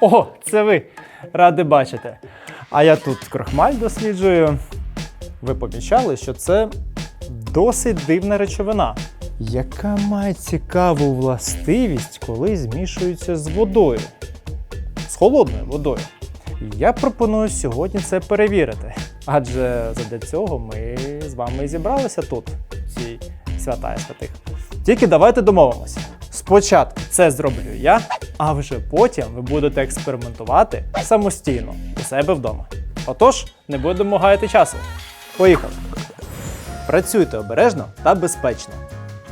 О, це ви! Ради бачити. А я тут крохмаль досліджую. Ви помічали, що це досить дивна речовина, яка має цікаву властивість, коли змішується з водою, з холодною водою. Я пропоную сьогодні це перевірити. Адже задля цього ми з вами зібралися тут, в цій свята святих. Тільки давайте домовимося. Спочатку це зроблю я, а вже потім ви будете експериментувати самостійно у себе вдома. Отож, не будемо гаяти часу. Поїхали! Працюйте обережно та безпечно.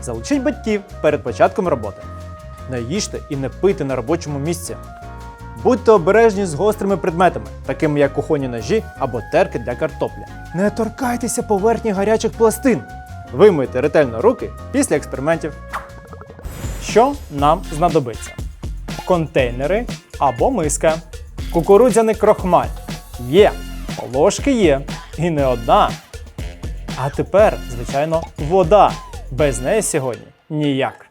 Залучіть батьків перед початком роботи. Не їжте і не пийте на робочому місці. Будьте обережні з гострими предметами, такими як кухонні ножі або терки для картопля. Не торкайтеся поверхні гарячих пластин. Вимийте ретельно руки після експериментів. Що нам знадобиться? Контейнери або миска, кукурудзяний крохмаль. Є, ложки є, і не одна. А тепер, звичайно, вода. Без неї сьогодні ніяк.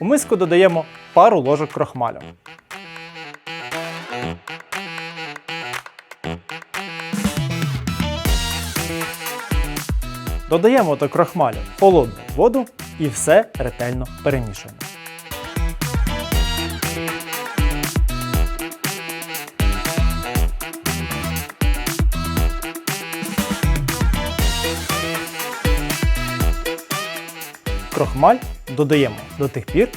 У миску додаємо пару ложок крохмалю. Додаємо до крохмалю холодну воду і все ретельно перемішуємо. Крохмаль додаємо до тих пір,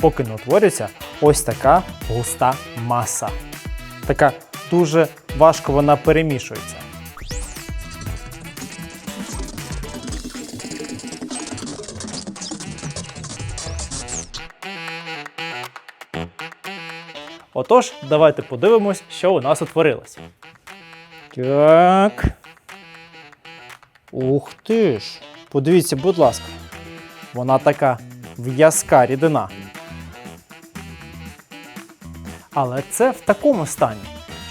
поки не утворюється ось така густа маса. Така дуже важко вона перемішується. Отож, давайте подивимось, що у нас утворилось. Так. Ух ти ж. Подивіться, будь ласка. Вона така в'язка рідина. Але це в такому стані.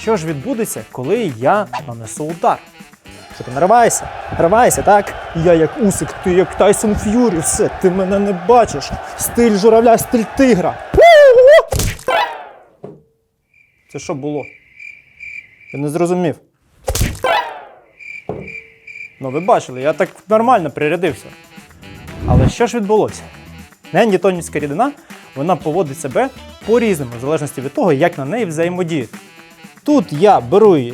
Що ж відбудеться, коли я нанесу удар? Що ти наривайся? Наривайся, так? Я як усик, ти як Тайсон Ф'юрі, все, ти мене не бачиш. Стиль журавля, стиль тигра. Це що було? Я не зрозумів. Ну, ви бачили, я так нормально прирядився. Але що ж відбулося? Неонітонівська рідина вона поводить себе по-різному, в залежності від того, як на неї взаємодіяти. Тут я беру її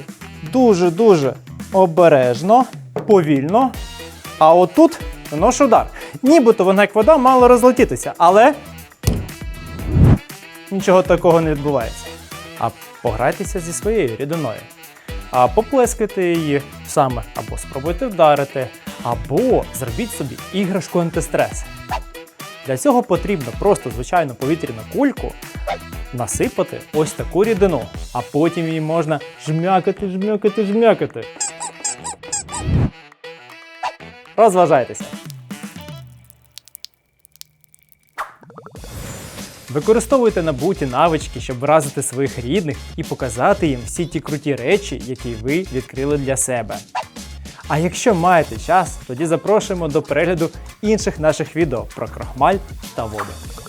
дуже-дуже обережно, повільно, а отут наношу удар. Нібито вона як вода мала розлетітися, але нічого такого не відбувається. А пограйтеся зі своєю рідиною. А поплескайте її саме, або спробуйте вдарити, або зробіть собі іграшку антистрес. Для цього потрібно просто звичайну повітряну кульку насипати ось таку рідину, а потім її можна жмякати, жмякати, жмякати. Розважайтеся. Використовуйте набуті навички, щоб вразити своїх рідних і показати їм всі ті круті речі, які ви відкрили для себе. А якщо маєте час, тоді запрошуємо до перегляду інших наших відео про крохмаль та воду.